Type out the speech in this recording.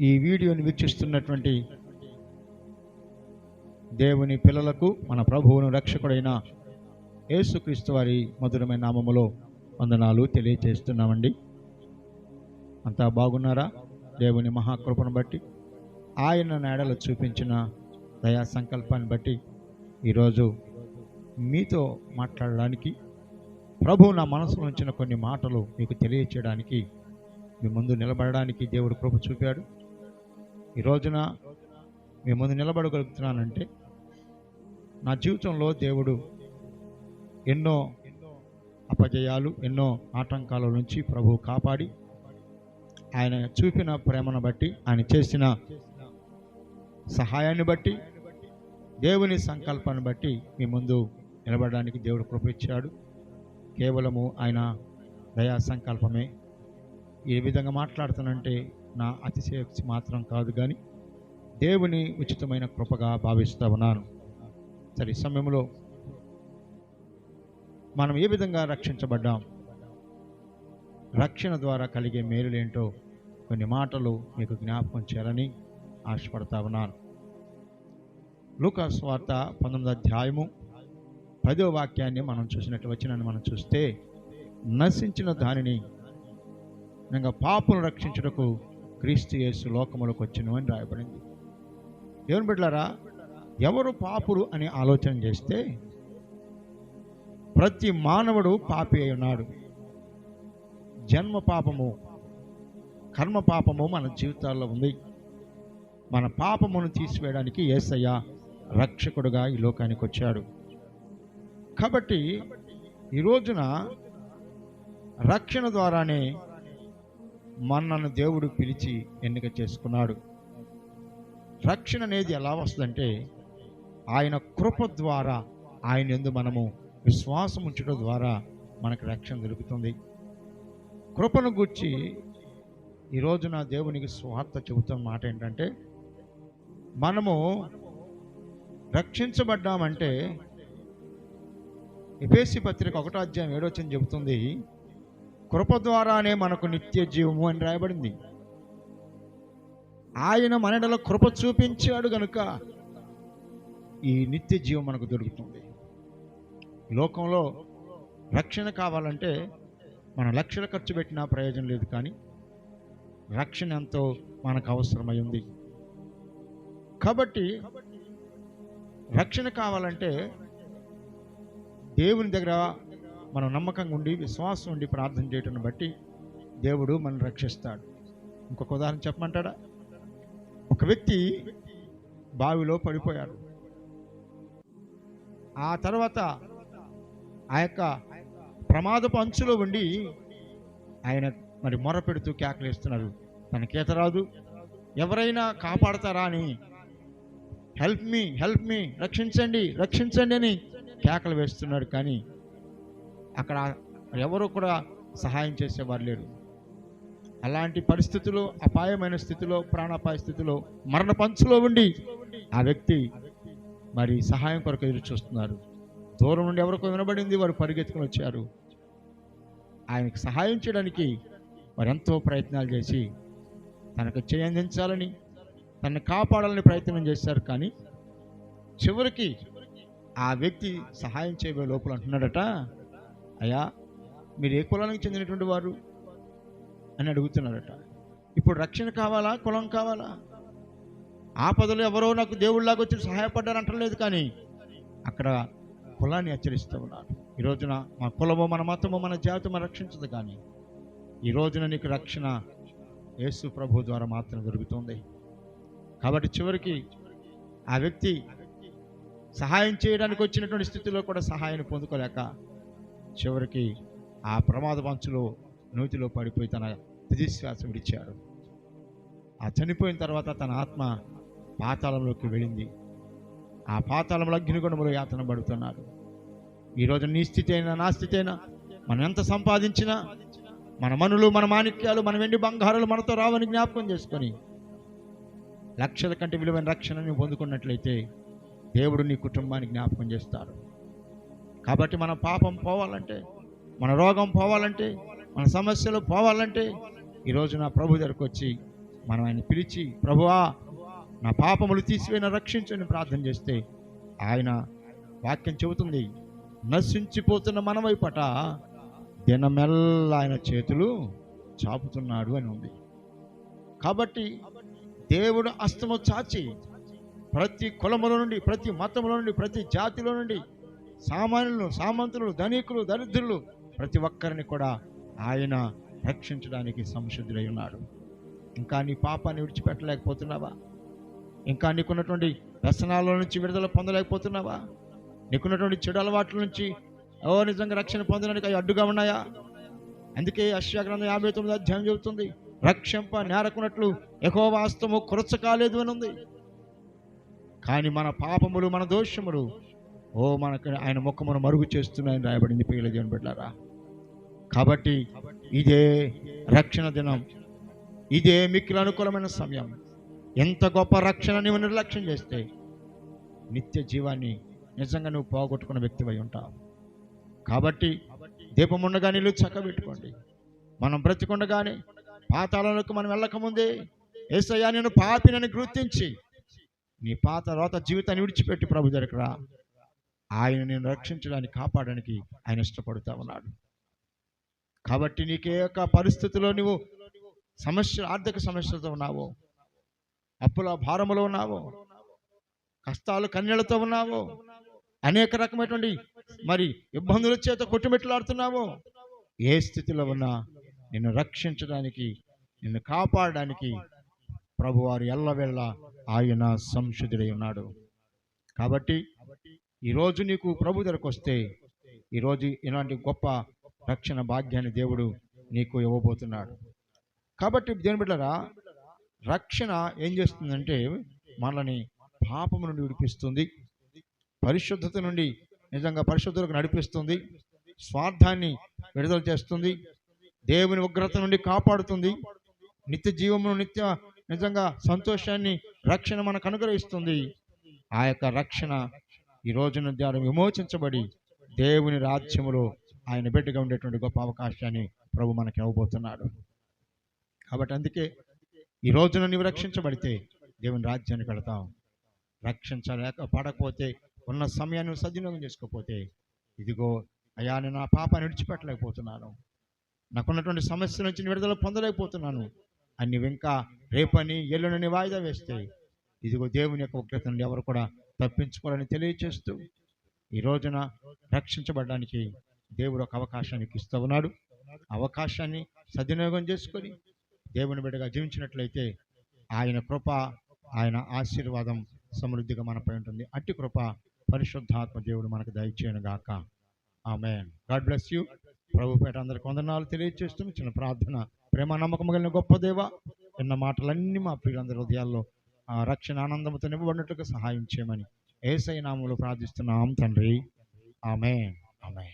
ఈ వీడియోని వీక్షిస్తున్నటువంటి దేవుని పిల్లలకు మన ప్రభువును రక్షకుడైన యేసుక్రీస్తు వారి మధురమైన నామములో వందనాలు తెలియజేస్తున్నామండి అంతా బాగున్నారా? దేవుని మహాకృపను బట్టి ఆయన నేడలు చూపించిన దయా సంకల్పాన్ని బట్టి ఈరోజు మీతో మాట్లాడడానికి ప్రభు నా మనసులో ఉంచిన కొన్ని మాటలు మీకు తెలియచేయడానికి మీ ముందు నిలబడడానికి దేవుడు కృప చూపాడు. ఈ రోజున మీ ముందు నిలబడగలుగుతున్నానంటే నా జీవితంలో దేవుడు ఎన్నో అపజయాలు ఎన్నో ఆటంకాల నుంచి ప్రభు కాపాడి ఆయన చూపిన ప్రేమను బట్టి ఆయన చేసిన సహాయాన్ని బట్టి దేవుని సంకల్పాన్ని బట్టి మీ ముందు నిలబడడానికి దేవుడు కృప ఇచ్చాడు. కేవలము ఆయన దయా సంకల్పమే. ఏ విధంగా మాట్లాడుతానంటే నా అతిశయోక్తి మాత్రం కాదు కానీ దేవుని ఉచితమైన కృపగా భావిస్తూ ఉన్నాను. సరే ఈ సమయంలో మనం ఏ విధంగా రక్షించబడ్డాం? రక్షణ ద్వారా కలిగే మేలులేంటో కొన్ని మాటలు మీకు జ్ఞాపకం చేయాలని ఆశపడతా ఉన్నాను. లూకాస్ వార్త పంతొమ్మిది అధ్యాయము పదో వాక్యాన్ని మనం చూసినట్టు వచ్చినని మనం చూస్తే నశించిన దానిని ఇంకా పాపను రక్షించుటకు క్రీస్తు యేసు లోకములకు వచ్చిన అని రాయబడింది. దేవుని బిడ్డారా ఎవరు పాపులు అని ఆలోచన చేస్తే ప్రతి మానవుడు పాపి అయి ఉన్నాడు. జన్మ పాపము కర్మ పాపము మన జీవితాల్లో ఉంది. మన పాపమును తీసివేయడానికి యేసయ్య రక్షకుడుగా ఈ లోకానికి వచ్చాడు. కాబట్టి ఈ రోజున రక్షణ ద్వారానే మనను దేవుడు పిలిచి ఎన్నిక చేసుకున్నాడు. రక్షణ అనేది ఎలా వస్తుందంటే ఆయన కృప ద్వారా ఆయన ఎందు మనము విశ్వాసం ఉంచడం ద్వారా మనకు రక్షణ దొరుకుతుంది. కృపను గుర్చి ఈరోజు నా దేవునికి స్వార్థ చెబుతున్న మాట ఏంటంటే మనము రక్షించబడ్డామంటే ఎపేసి పత్రిక ఒకటో అధ్యాయం ఏడొచ్చని చెబుతుంది కృప ద్వారానే మనకు నిత్య జీవము అని రాయబడింది. ఆయన మనడలో కృప చూపించాడు గనుక ఈ నిత్య జీవం మనకు దొరుకుతుంది. లోకంలో రక్షణ కావాలంటే మనం లక్షలు ఖర్చు పెట్టినా ప్రయోజనం లేదు కానీ రక్షణ ఎంతో మనకు అవసరమై ఉంది. కాబట్టి రక్షణ కావాలంటే దేవుని దగ్గర మనం నమ్మకంగా ఉండి విశ్వాసం ఉండి ప్రార్థన చేయటం బట్టి దేవుడు మనం రక్షిస్తాడు. ఇంకొక ఉదాహరణ చెప్పమంటాడా? ఒక వ్యక్తి బావిలో పడిపోయాడు. ఆ తర్వాత ఆ యొక్క ప్రమాదపు అంచులో ఉండి ఆయన మరి మొర పెడుతూ కేకలేస్తున్నారు తనకేత రాదు. ఎవరైనా కాపాడతారా అని హెల్ప్ మీ హెల్ప్ మీ రక్షించండి రక్షించండి అని కేకలు వేస్తున్నాడు కానీ అక్కడ ఎవరు కూడా సహాయం చేసేవారు లేరు. అలాంటి పరిస్థితుల్లో అపాయమైన స్థితిలో ప్రాణాపాయ స్థితిలో మరణ పంచులో ఉండి ఆ వ్యక్తి మరి సహాయం కొరకు ఎదురు చూస్తున్నారు. దూరం నుండి ఎవరికో వినబడింది వారు పరిగెత్తుకుని వచ్చారు. ఆయనకు సహాయం చేయడానికి వారు ఎంతో ప్రయత్నాలు చేసి తనకు చేయందించాలని తనను కాపాడాలని ప్రయత్నం చేశారు కానీ చివరికి ఆ వ్యక్తి సహాయం చేయబోయే లోపల అంటున్నాడట అయ్యా మీరు ఏ కులానికి చెందినటువంటి వారు? అని అడుగుతున్నారట. ఇప్పుడు రక్షణ కావాలా? కులం కావాలా? ఆపదలు ఎవరో నాకు దేవుళ్ళలాగా వచ్చి సహాయపడ్డారంటలేదు కానీ అక్కడ కులాన్ని హెచ్చరిస్తూ ఉన్నారు. ఈ రోజున మా కులమో మన మతమో మన జాతమో రక్షించదు కానీ ఈ రోజున నీకు రక్షణ యేసు ప్రభు ద్వారా మాత్రం దొరుకుతుంది. కాబట్టి చివరికి ఆ వ్యక్తి సహాయం చేయడానికి వచ్చినటువంటి స్థితిలో కూడా సహాయాన్ని పొందుకోలేక చివరికి ఆ ప్రమాద మంచులో నూతిలో పడిపోయి తన తుదిశ్వాస విడిచాడు. ఆ చనిపోయిన తర్వాత తన ఆత్మ పాతాళంలోకి వెళ్ళింది. ఆ పాతాళంలో అగ్నిగుణములో యాతన పడుతున్నాడు. ఈరోజు నీ స్థితి అయినా నా స్థితి అయినా మనం ఎంత సంపాదించినా మన మనులు మన మాణిక్యాలు మన వెండి బంగారాలు మనతో రావని జ్ఞాపకం చేసుకొని లక్షల కంటే విలువైన రక్షణని పొందుకున్నట్లయితే దేవుడు నీ కుటుంబాన్ని జ్ఞాపకం చేస్తాడు. కాబట్టి మన పాపం పోవాలంటే మన రోగం పోవాలంటే మన సమస్యలు పోవాలంటే ఈరోజు నా ప్రభు దగ్గరకు వచ్చి మనం ఆయన పిలిచి ప్రభువా నా పాపములు తీసివేన రక్షించని ప్రార్థన చేస్తే ఆయన వాక్యం చెబుతుంది నశించిపోతున్న మనవైపట దినమెల్ల ఆయన చేతులు చాపుతున్నాడు అని ఉంది. కాబట్టి దేవుడు అస్తము చాచి ప్రతి కులముల నుండి ప్రతి మతముల నుండి ప్రతి జాతిలో నుండి సామాన్యులు సామంతులు ధనికులు దరిద్రులు ప్రతి ఒక్కరిని కూడా ఆయన రక్షించడానికి సంసిద్ధుడై ఉన్నాడు. ఇంకా నీ పాపాన్ని విడిచిపెట్టలేకపోతున్నావా? ఇంకా నీకున్నటువంటి వ్యసనాల నుంచి విడుదల పొందలేకపోతున్నావా? నీకున్నటువంటి చెడు అలవాట్ల నుంచి ఓ నిజంగా రక్షణ పొందడానికి అవి అడ్డుగా ఉన్నాయా? అందుకే అశ్వగ్రంథం యాభై తొమ్మిది అధ్యాయం చెబుతుంది రక్షింప నేరకున్నట్లు ఎకో వాస్తవము కొరచ కాలేదు అని ఉంది. కానీ మన పాపములు మన దోషములు ఓ మనకు ఆయన ముఖమును మరుగు చేస్తున్నాయని రాయబడింది. పిల్లల దేవుని బిడ్డారా కాబట్టి ఇదే రక్షణ దినం. ఇదే మిక్కిలి అనుకూలమైన సమయం. ఎంత గొప్ప రక్షణ నువ్వు నిర్లక్ష్యం చేస్తే నిత్య జీవాన్ని నిజంగా నువ్వు పోగొట్టుకున్న వ్యక్తివై ఉంటావు. కాబట్టి దీపం ఉండగా నీళ్ళు చక్కబెట్టుకోండి. మనం బ్రతికుండగానే పాతాళంలోకి మనం వెళ్ళకముందే ఏసయ్యా నేను పాపినని గుర్తించి నీ పాత రోత జీవితాన్ని విడిచిపెట్టి ప్రభు దగ్గర రా. ఆయన నేను రక్షించడానికి కాపాడడానికి ఆయన ఇష్టపడుతూ ఉన్నాడు. కాబట్టి నీకే యొక్క పరిస్థితిలో నువ్వు సమస్య ఆర్థిక సమస్యలతో ఉన్నావో. అప్పుల భారములో ఉన్నావో. కష్టాలు కన్నీళ్ళతో ఉన్నావో. అనేక రకమైనటువంటి మరి ఇబ్బందుల చేత కొట్టుమిట్లాడుతున్నావో. ఏ స్థితిలో ఉన్నా నిన్ను రక్షించడానికి నిన్ను కాపాడడానికి ప్రభువారు ఎల్లవెళ్ళ ఆయన సంశుద్ధుడై ఉన్నాడు. కాబట్టి ఈరోజు నీకు ప్రభు దగ్గరకు వస్తే ఈరోజు ఇలాంటి గొప్ప రక్షణ భాగ్యాన్ని దేవుడు నీకు ఇవ్వబోతున్నాడు. కాబట్టి దేని బిడ్డరా రక్షణ ఏం చేస్తుందంటే మనల్ని పాపము నుండి విడిపిస్తుంది పరిశుద్ధత నుండి నిజంగా పరిశుద్ధులకు నడిపిస్తుంది స్వార్థాన్ని విడుదల చేస్తుంది దేవుని ఉగ్రత నుండి కాపాడుతుంది నిత్య జీవమును నిత్య నిజంగా సంతోషాన్ని రక్షణ మనకు అనుగ్రహిస్తుంది. ఆ యొక్క రక్షణ ఈ రోజున ద్వారా విమోచించబడి దేవుని రాజ్యములో ఆయన బిడ్డగా ఉండేటువంటి గొప్ప అవకాశాన్ని ప్రభు మనకి ఇవ్వబోతున్నాడు. కాబట్టి అందుకే ఈ రోజున నీవు రక్షించబడితే దేవుని రాజ్యానికి వెళతాం రక్షించలేక పడకపోతే ఉన్న సమయాన్ని సద్వినియోగం చేసుకోకపోతే ఇదిగో అయ్యా నేను నా పాపాన్ని విడిచిపెట్టలేకపోతున్నాను. నాకున్నటువంటి సమస్య నుంచి విడుదల పొందలేకపోతున్నాను. అని నువ్వు ఇంకా రేపని ఎల్లునని వాయిదా వేస్తే ఇదిగో దేవుని యొక్క ఉగ్రత నుండి ఎవరు కూడా తప్పించుకోవాలని తెలియచేస్తూ ఈ రోజున రక్షించబడడానికి దేవుడు ఒక అవకాశాన్ని ఇస్తూ ఉన్నాడు. అవకాశాన్ని సద్వినియోగం చేసుకొని దేవుని బిడ్డగా జీవించినట్లయితే ఆయన కృప ఆయన ఆశీర్వాదం సమృద్ధిగా మనపై ఉంటుంది. అట్టి కృప పరిశుద్ధాత్మ దేవుడు మనకు దయచేయను గాక. ఆమె గాడ్ బ్లెస్ యూ. ప్రభు పేట అందరికి వందనాలు తెలియజేస్తూ చిన్న ప్రార్థన ప్రేమ నమ్మకం కలిగిన గొప్ప దేవ విన్న మాటలన్నీ మా ప్రియులందరి హృదయాల్లో రక్షణ ఆనందంతో నింపబడినట్లుగా సహాయం చేయమని ఏసై నామంలో ప్రార్థిస్తున్నాం తండ్రి. ఆమె ఆమె